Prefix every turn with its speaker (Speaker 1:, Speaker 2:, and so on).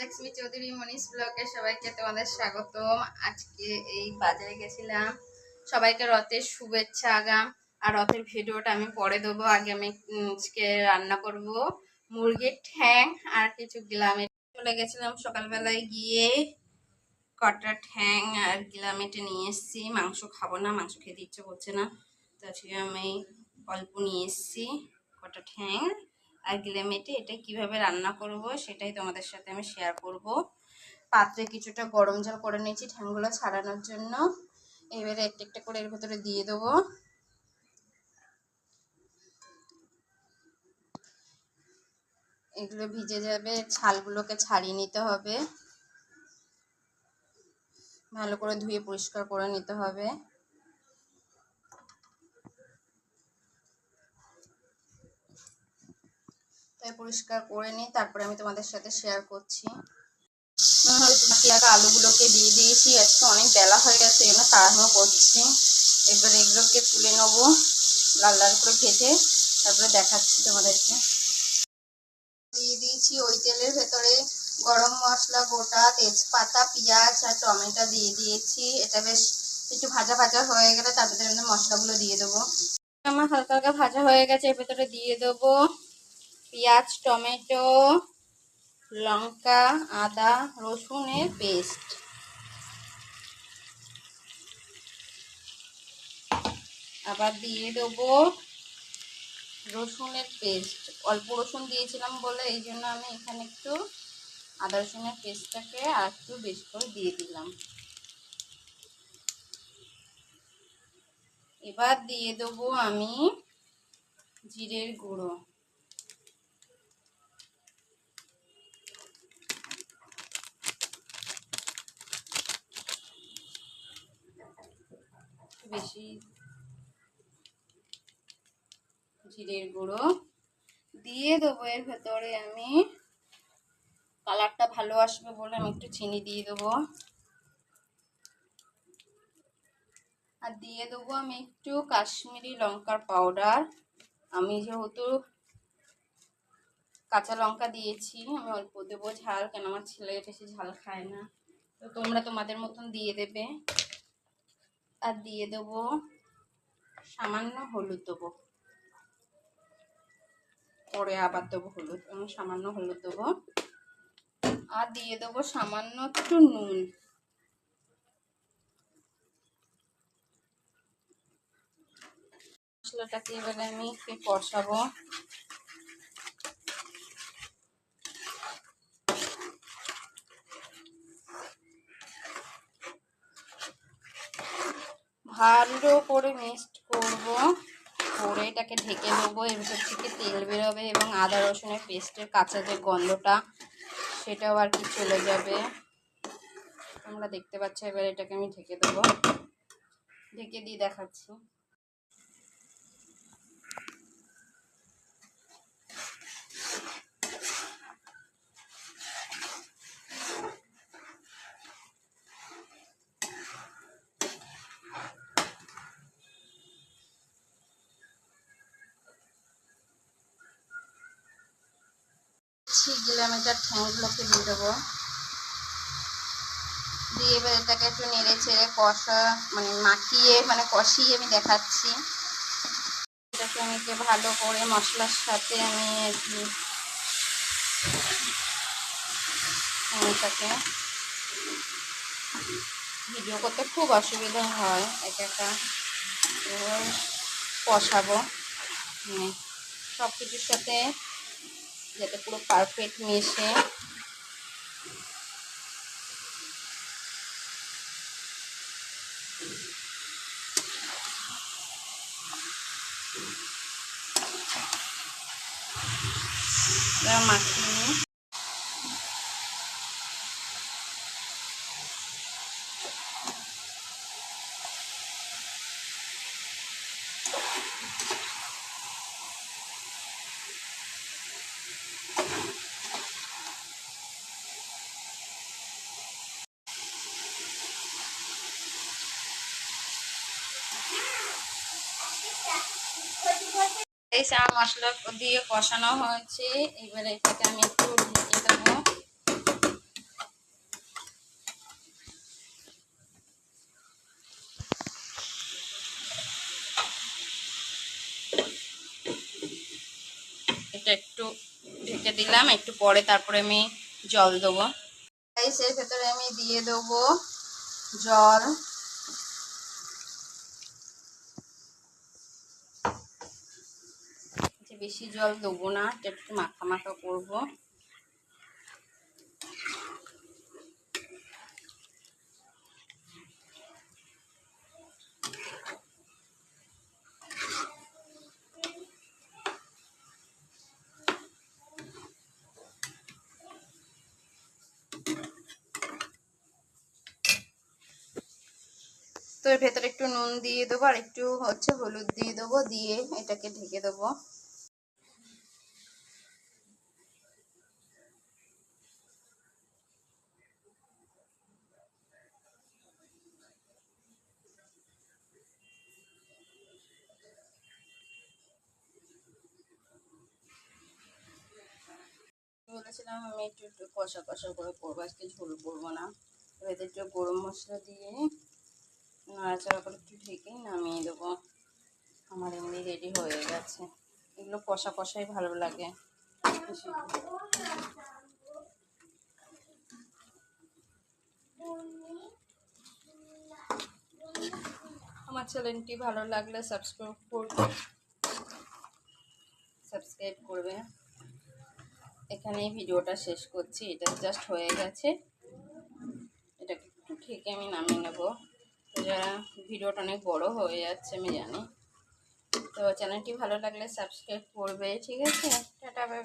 Speaker 1: লক্ষ্মী চৌধুরী মনীষ ব্লগে সবাইকে তোমাদের স্বাগতম। আজকে এই বাজারে গেছিলাম। সবাইকে রথের শুভেচ্ছা, আগাম আর রথের ভিডিওটা আমি পরে দেবো। আগে আমি আজকে রান্না করব। মুরগির ঠ্যাং আর কিছু গিলামে চলে গেছিলাম সকালবেলায় গিয়ে কটা ঠ্যাং আর গিলামেটে নিয়ে এসেছি। মাংস খাব না, মাংস খেতে ইচ্ছে করছে না। তো আজকে আমি অল্প নিয়ে এসেছি কটা ঠ্যাং। আর গিলামেটে এটা কীভাবে রান্না করব সেটাই তোমাদের সাথে আমি শেয়ার করব। পাত্রে কিছুটা গরম জল করে নিয়েছি ঠ্যাংগুলো ছাড়ানোর জন্য। এবারে একটা একটা করে এর ভেতরে দিয়ে দেবো। এগুলো ভিজে যাবে, ছালগুলোকে ছাড়িয়ে নিতে হবে। ভালো করে ধুয়ে পরিষ্কার করে নিতে হবে। তাই পরিষ্কার করে নিই, তারপরে আমি তোমাদের সাথে শেয়ার করছি। আলুগুলোকে দিয়ে দিয়েছি, আজকে অনেক বেলা হয়ে গেছে, এগুলো তাড়াহুড়ো করছি। এবার এগুলোকে তুলে নেব, লাল লাল করে ভেজে, তারপরে দেখাচ্ছি তোমাদেরকে। দিয়ে দিয়েছি ওই তেলের ভেতরে গরম মশলা, গোটা তেজপাতা, পেঁয়াজ আর টমেটো দিয়ে দিয়েছি। এটা বেশ একটু ভাজা ভাজা হয়ে গেলে তার ভেতরে মশলাগুলো দিয়ে দেবো। আমার হালকা হালকা ভাজা হয়ে গেছে, এর ভেতরে দিয়ে দেবো। পেঁয়াজ, টমেটো, লঙ্কা, আদা, রসুনের পেস্ট। আবার দিয়ে দেবো রসুনের পেস্ট। অল্প রসুন দিয়েছিলাম বলে এই জন্য আমি এখানে একটু আদা রসুনের পেস্টটাকে আর একটু বেশি করে দিয়ে দিলাম। এবার দিয়ে দেবো আমি জিরের গুঁড়ো। বেশি জিরের গুঁড়ো দিয়ে দেবো এর ভেতরে আমি। কালারটা ভালো আসবে বলে আমি একটু চিনি দিয়ে দেবো। আর দিয়ে দেবো আমি একটু কাশ্মীরি লঙ্কার পাউডার আমি যেহেতু কাঁচা লঙ্কা দিয়েছি, আমি অল্প দেবো ঝাল, কেন আমার ছেলে বেশি ঝাল খায় না। তো তোমরা তোমাদের মতন দিয়ে দেবে। আর দিয়ে দেবো সামান্য হলুদ দেবো। পরে আবার দেবো হলুদ এবং সামান্য হলুদ দেবো। আর দিয়ে দেবো সামান্য একটু নুন। মশলাটাকে এবারে আমি কষাবো। ভালো করে মিক্সড করব। করে এটাকে ঢেকে দেবো এর ভিতর থেকে তেল বেরোবে এবং আদা রসুনের পেস্টের কাঁচা যে গন্ধটা, সেটাও আর কি চলে যাবে। তোমরা দেখতে পাচ্ছ, এবার এটাকে আমি ঢেকে দেবো। ঢেকে দিয়ে দেখাচ্ছি। কিলোমিটার ঠ্যাংগুলোকে দিয়ে দেবো। দিয়ে এবার এটাকে একটু নেড়ে ছেড়ে কষা মানে মাখিয়ে মানে কষিয়ে আমি দেখাচ্ছি। এটাকে আমি ভালো করে মশলার সাথে আমি এটাকে ভিডিও করতে খুব অসুবিধা হয়। এটা একটা কষাবো। মানে সব কিছুর সাথে যাতে পুরো পারফেক্ট মিশে। মাখিয়ে নিই। গাইস মশলা দিয়ে কষানো হয়েছে। এবারে এটাকে আমি একটু ঢেকে দেবো। এটা একটু ঢেকে দিলাম, একটু পরে তারপরে আমি জল দেবো। এই এর ভেতরে আমি দিয়ে দেবো জল। বেশি জল দেবো না একটু মাখা মাখা করব। তো ভেতরে একটু নুন দিয়ে দেবো, আর একটু হচ্ছে হলুদ দিয়ে দেবো, দিয়ে এটাকে ঢেকে দেবো। বলেছিলাম আমি একটু একটু কষা কষা করে করব, আজকে ঝোল করব না। এবার একটু গরম মশলা দিয়ে নাড়াচাড়া করে একটু ঢেকেই নামিয়ে দেবো। আমার এমনি রেডি হয়ে গেছে। এগুলো কষা কষাই ভালো লাগে। আমার চ্যানেলটি ভালো লাগলে সাবস্ক্রাইব করবে সাবস্ক্রাইব করবে এখানেই ভিডিওটা শেষ করছি। এটা জাস্ট হয়ে গেছে। এটাকে একটু ঠেকে আমি নামিয়ে নেব। যারা ভিডিওটা অনেক বড় হয়ে যাচ্ছে, আমি জানি। তো চ্যানেলটি ভালো লাগলে সাবস্ক্রাইব করবে। ঠিক আছে? Tata bye